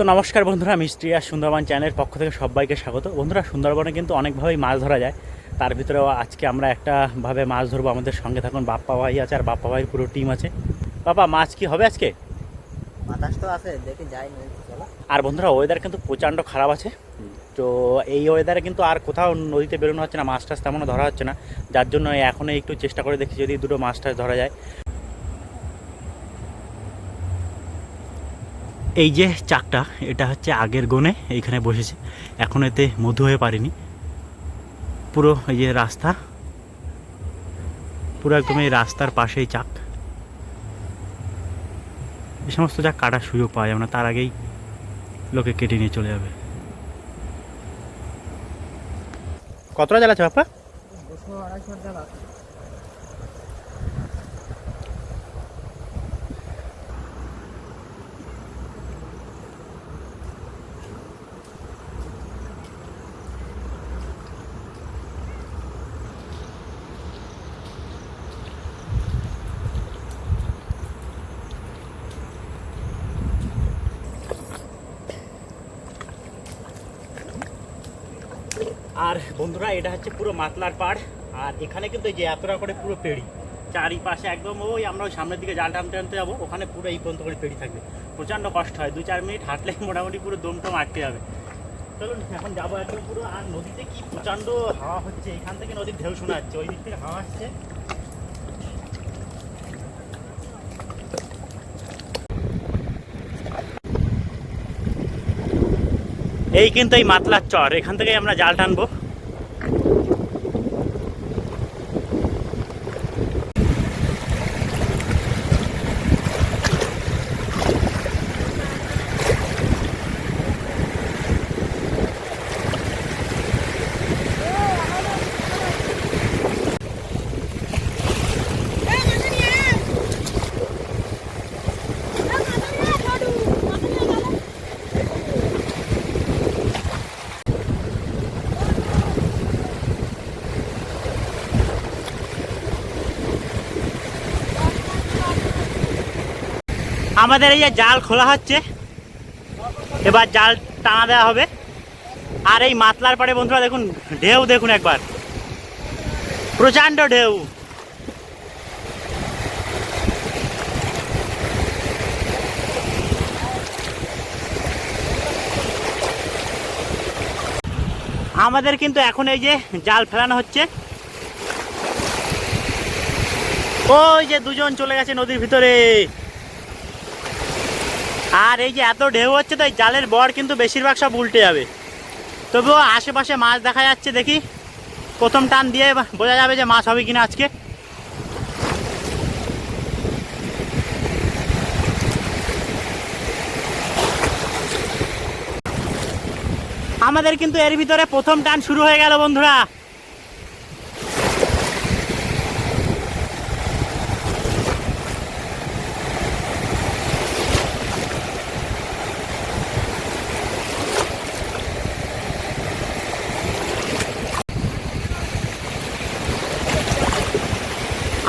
তো নমস্কার বন্ধুরা মিস্ট্রি আর সুন্দরবন চ্যানেলের পক্ষ থেকে সবাইকে স্বাগত। বন্ধুরা সুন্দরবনে কিন্তু অনেকভাবেই মাছ ধরা যায়। তার ভিতরেও আজকে আমরা একটা ভাবে মাছ ধরবো আমাদের সঙ্গে। থাকুন বাপ্পা ভাই আছে আর বাপ্পা ভাইয়ের পুরো টিম আছে। বাবা মাছ কি হবে আজকে? বাতাস তো আছে দেখে যাই আর বন্ধুরা ওয়েদার কিন্তু প্রচণ্ড খারাপ আছে। তো এই ওয়েদারে কিন্তু আর কোথাও নদীতে বেরোনো হচ্ছে না মাছ টাছ তেমনও ধরা হচ্ছে না। যার জন্য এখনই একটু চেষ্টা করে দেখি যদি দুটো মাছ টাছ ধরা যায়। এই যে চাকটা এটা হচ্ছে আগের গনে এইখানে বসেছে। এখন এতে মধু হয়ে পারিনি। পুরো এই যে রাস্তা পুরো একদম এই রাস্তার পাশেই চাক। এই সমস্ত চাক কাটার সুযোগ পাওয়া যাবে না তার আগেই লোকে কেটে নিয়ে চলে যাবে। কতটা জ্বালাচ্ছে বাপ্পা? বন্ধুরা, এটা হচ্ছে পুরো মাতলার পাড়, আর এখানে কিন্তু যে এতটা করে পুরো পেড়ি। চারিপাশে একদম ওই আমরা ওই সামনের দিকে জাল টানতে টানতে যাব, ওখানে পুরো এই পর্যন্ত করে পেড়ি থাকবে। প্রচণ্ড কষ্ট হয়, দু চার মিনিট হাঁটলে মোটামুটি পুরো দমটম আটকে যাবে। চলুন, এখন যাব একদম পুরো, আর নদীতে কি প্রচণ্ড হাওয়া হচ্ছে, এখান থেকে নদীর ঢেউ শোনা যাচ্ছে ওই দিক থেকে হাওয়া আসছে। এই কিন্তু এই মাতলার চর, এখান থেকে আমরা জাল টানবো। আমাদের এই যে জাল খোলা হচ্ছে, এবার জাল টানা দেওয়া হবে। আর এই মাতলার পাড়ে বন্ধুরা দেখুন, ঢেউ দেখুন একবার। প্রচণ্ড ঢেউ। আমাদের কিন্তু এখন এই যে জাল ফেলানো হচ্ছে। ওই যে দুজন চলে গেছে নদীর ভিতরে। আর এই যে এত ঢেউ হচ্ছে তো এই জালের বর কিন্তু বেশিরভাগ সব উল্টে যাবে। তবুও আশেপাশে মাছ দেখা যাচ্ছে, দেখি। প্রথম টান দিয়ে বোঝা যাবে যে মাছ হবে কিনা আজকে। আমাদের কিন্তু এর ভিতরে প্রথম টান শুরু হয়ে গেল, বন্ধুরা।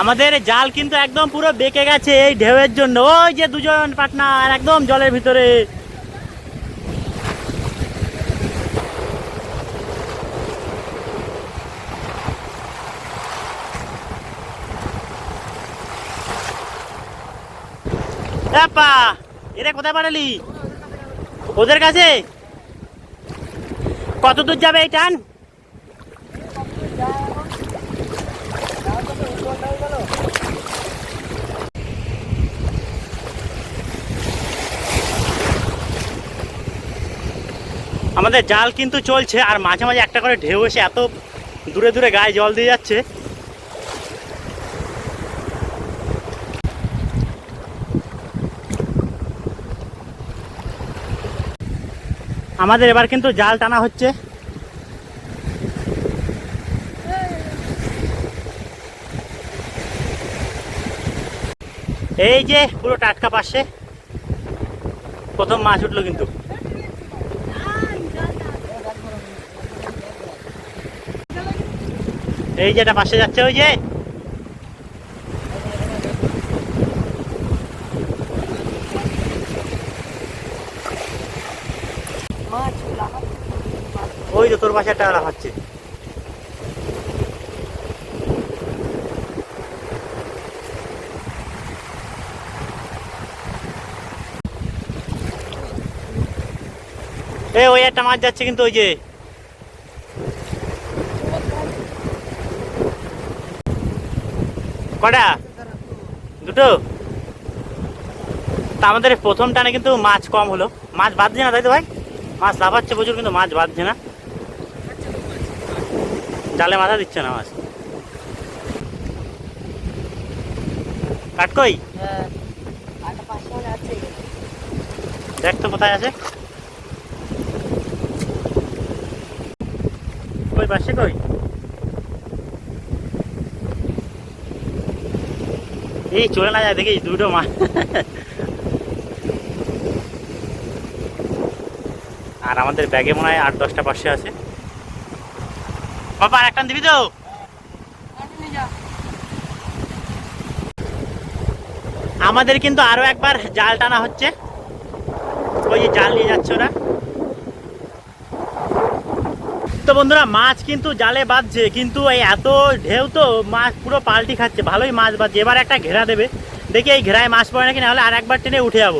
আমাদের জাল কিন্তু একদম পুরো বেঁকে গেছে এই ঢেউয়ের জন্য। ওই যে দুজন পার্টনার একদম জলের ভিতরে। এরা কোথায় পাঠালি? ওদের কাছে? কত দূর যাবে এই টান? আমাদের জাল কিন্তু চলছে, আর মাঝে মাঝে একটা করে ঢেউ এসে এত দূরে দূরে গায়ে জল দিয়ে যাচ্ছে। আমাদের এবার কিন্তু জাল টানা হচ্ছে। এই যে পুরো টাটকা পাশে, প্রথম মাছ উঠল কিন্তু। এই যেটা পাশে যাচ্ছে, ওই যে। ওই যে তোর পাশে একটা লাফাচ্ছে এ, ওই একটা মাছ যাচ্ছে কিন্তু, ওই যে। কটা? দুটো? তা আমাদের প্রথম টানে কিন্তু মাছ কম হলো। মাছ বাঁধছে না তাই তো ভাই? মাছ লাফাচ্ছে প্রচুর, কিন্তু মাছ বাঁধছে না। জালে মাথা দিচ্ছে না মাছ। কাটকই দেখ তো কোথায় আছে। কই, পাশে কই? এই, চলে না যায় দেখিস দুটো মাছ আর আমাদের ব্যাগে মনে হয় আট, দশটা পাশে আছে। বাবা, আর একটা দিবি তো? আমাদের কিন্তু আরও একবার জাল টানা হচ্ছে। ওই যে জাল নিয়ে যাচ্ছে ওরা। তো বন্ধুরা, মাছ কিন্তু জালে বাঁধছে, কিন্তু এই এত ঢেউ তো মাছ পুরো পাল্টি খাচ্ছে, ভালোই মাছ বাঁধছে। এবার একটা ঘেরা দেবে, দেখি এই ঘেরায় মাছ পড়ে নাকি, নাহলে আর একবার টেনে উঠে যাব।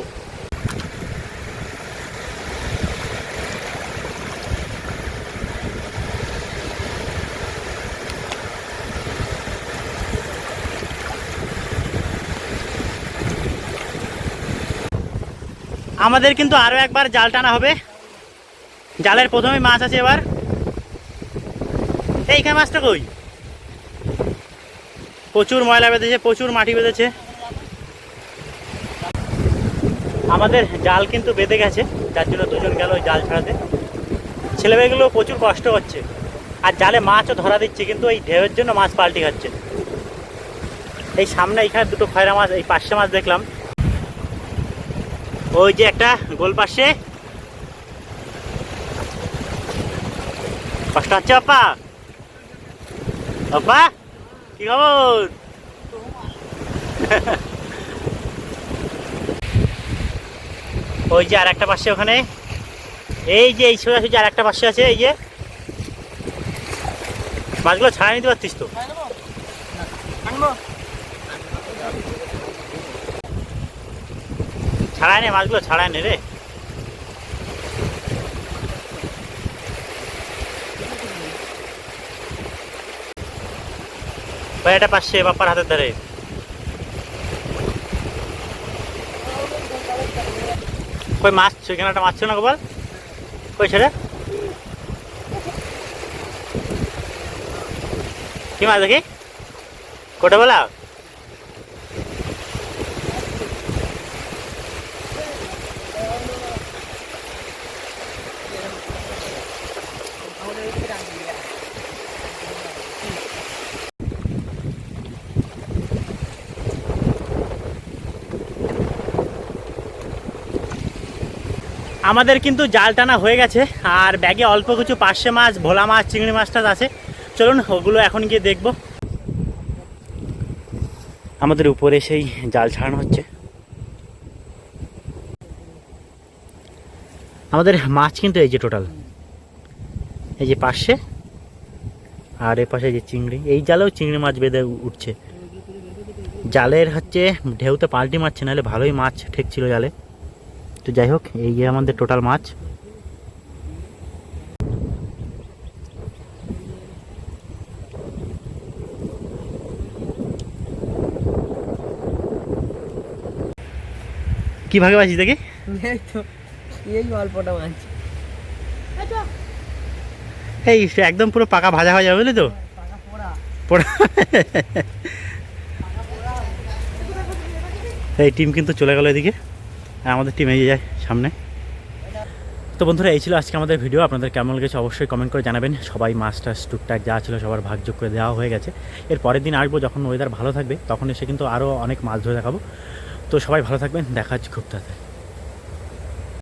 আমাদের কিন্তু আরও একবার জাল টানা হবে। জালের প্রথমে মাছ আছে এবার। এইখানে মাছটা কই? প্রচুর ময়লা বেঁধেছে, প্রচুর মাটি বেঁধেছে। আমাদের জাল কিন্তু বেঁধে গেছে, যার জন্য দুজন গেল ওই জাল ছাড়াতে। ছেলেমেয়েগুলো প্রচুর কষ্ট হচ্ছে আর জালে মাছও ধরা দিচ্ছে, কিন্তু এই ঢেউয়ের জন্য মাছ পাল্টি খাচ্ছে। এই সামনে এইখানে দুটো খয়রা মাছ, এই পাঁচশো মাছ দেখলাম। ওই যে একটা গোল পাশে। কষ্ট হচ্ছে বাপ্পা বাপ্পা কি খবর ওই যে আর একটা পাশে ওখানে। এই যে, এই সোজাসুজি আর একটা পাশে আছে, এই যে। মাছগুলো ছাড়া নিতে পারছিস তো। ছাড়ায় নে, মাছগুলো ছাড়ায় নে রে। ভাই এটা বাপ্পার হাতের ধারে। কই মাছ এখানে একটা মাছ না গোপাল? কই ছেড়ে কি মাছ দেখি? কোটা বলা? আমাদের কিন্তু জাল টানা হয়ে গেছে, আর ব্যাগে অল্প কিছু পার্শে মাছ, ভোলা মাছ, চিংড়ি মাছ টাছ আছে। চলুন, ওগুলো এখন গিয়ে দেখব। আমাদের উপরে সেই জাল ছাড়ানো হচ্ছে। আমাদের মাছ কিন্তু এই যে টোটাল এই যে পাশে আর এ পাশে যে চিংড়ি, এই জালেও চিংড়ি মাছ বেঁধে উঠছে। জালের হচ্ছে, ঢেউতে পাল্টি মারছে, নাহলে ভালোই মাছ ঠেকছিল জালে। তো যাই হোক এই যে আমাদের টোটাল মাছ। কি ভাগে পাচ্ছিস দেখি? এই অল্পটা মাছ। এই একদম পুরো পাকা ভাজা হয়ে যাবে বুঝলি তো? পোড়া। পোড়া। এই টিম কিন্তু চলে গেল এদিকে। আমাদের টিম এগিয়ে যায় সামনে। তো বন্ধুরা, এই ছিল আজকে আমাদের ভিডিও আপনাদের কেমন লেগেছে অবশ্যই কমেন্ট করে জানাবেন। সবাই মাছ টাছ টুকটাক যা ছিল সবার ভাগযোগ করে দেওয়া হয়ে গেছে। এর পরের দিন আসব যখন ওয়েদার ভালো থাকবে, তখন এসে কিন্তু আরও অনেক মাছ ধরে দেখাবো। তো সবাই ভালো থাকবেন। দেখা হচ্ছে খুব তাড়াতাড়ি।